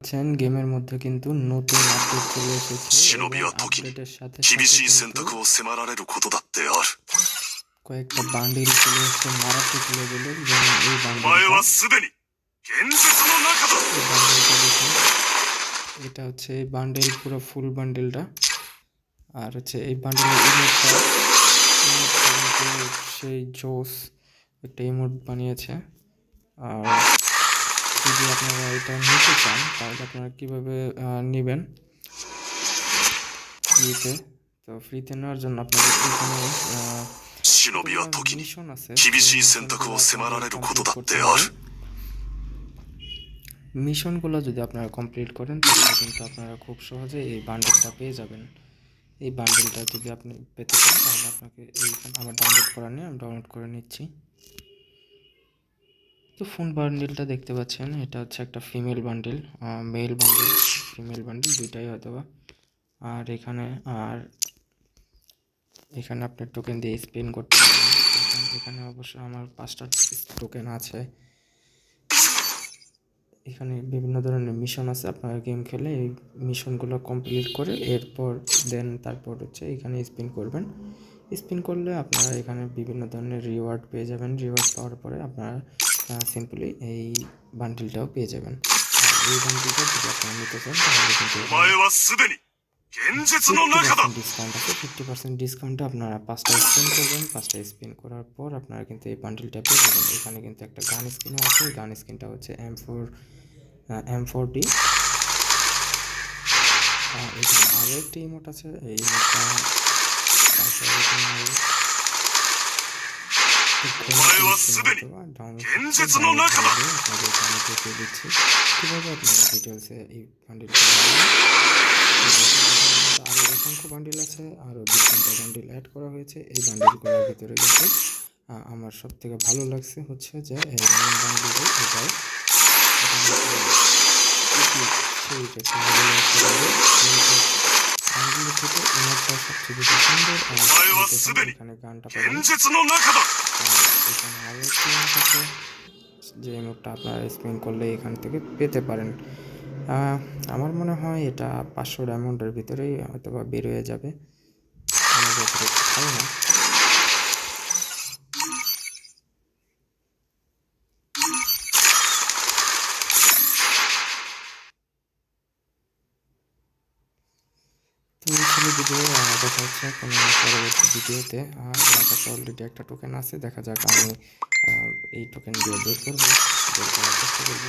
পাচ্ছেন গেমের মধ্যে কিন্তু নতুন আপডেট চলে এসেছে 忍びは時に আপডেটের সাথে 厳しい সাথে 選 কিন্তু 択を迫られることだってある কয়েকটা বান্ডিল চলে এসেছে মারাত্মক লেভেলের যেমন এই お前 বান্ডিলটা はすでに現実の中だ এই বান্ডেলটা দেখুন এটা হচ্ছে এই বান্ডেল পুরো ফুল বান্ডেলটা আর হচ্ছে এই বান্ডেলের ইমোটটা ইমোটটা কিন্তু সেই জোস একটা ইমোট বানিয়েছে আর যদি আপনারা এটা নিতে চান তাহলে আপনারা কীভাবে নেবেন ফ্রিতে তো ফ্রিতে নেওয়ার জন্য আপনাদের এখানে 忍びは時に মিশন আছে 厳しい選択を迫られることだってある মিশনগুলো যদি আপনারা কমপ্লিট করেন তাহলে কিন্তু আপনারা খুব সহজে এই বান্ডেলটা পেয়ে যাবেন এই বান্ডেলটা যদি আপনি পেতে চান তাহলে আপনাকে এইখানে আমার ডাউনলোড করা নিয়ে আমি ডাউনলোড করে নিচ্ছি তো ফোন বান্ডেলটা দেখতে পাচ্ছেন, এটা হচ্ছে একটা female bundle male bundle, female bundle দুইটাই হয়তো বা আর এখানে আর এখানে আপনি টোকেন দিয়ে স্পেন করতে পারবেন। এখানে অবশ্য আমার পাঁচটা টোকেন আছে। এখানে বিভিন্ন ধরনের মিশন আছে, আপনারা গেম খেলে এই মিশনগুলো কমপ্লিট করে এরপর দেন তারপর হচ্ছে এখানে স্পিন করবেন। স্পিন করলে আপনারা এখানে বিভিন্ন ধরনের রিওয়ার্ড পেয়ে যাবেন। রিওয়ার্ড পাওয়ার পরে আপনারা সিম্পলি এই বান্ডিলটাও পেয়ে যাবেন। এই বান্ডিলটা যদি আপনারা নিতে চান তাহলে কিন্তু ডিসকাউন্ট আছে ফিফটি পার্সেন্ট ডিসকাউন্টটা আপনারা পাঁচটা স্পিন করবেন পাঁচটা স্পিন করার পর আপনারা কিন্তু এই বান্ডিলটা পেয়ে যাবেন। এখানে কিন্তু একটা গান স্কিনও আছে এই গান স্ক্রিনটা হচ্ছে M four M four D এখানে আরও একটি ইমোট আছে এই ইমোটটা আরও একটু前は skin すでに অথবা download現 করতে実の中だ download করে আপনাদেরকে আমি দেখিয়ে দিচ্ছি কীভাবে আপনারা ডিটেলসে এই বান্ডিলটা আরও অসংখ্য বান্ডিল আছে আরও দু তিনটা বান্ডিল অ্যাড করা হয়েছে এই বান্ডিলগুলোর ভিতরে কিন্তু আহ, আমার সব থেকে ভালো লাগছে হচ্ছে যে এই মেন বান্ডিলটাই এটাই এটা হচ্ছে epic, সেই গানটা এখানে আরও যে ম্যাপটা আপনারা স্পিন করলে এখান থেকে পেতে পারেন। আমার মনে হয় এটা পাঁচশো অ্যামাউন্টের ভিতরেই হয়তো বা বেরোয়ে যাবে। আমার যতটুকু না। এই ভিডিও দেখা হচ্ছে কোনো পরবর্তী ভিডিওতে। আমার কাছে অলরেডি একটা টোকেন আছে, দেখা যাক আমি এই টোকেন দিয়ে বের করব, বের করার চেষ্টা করব।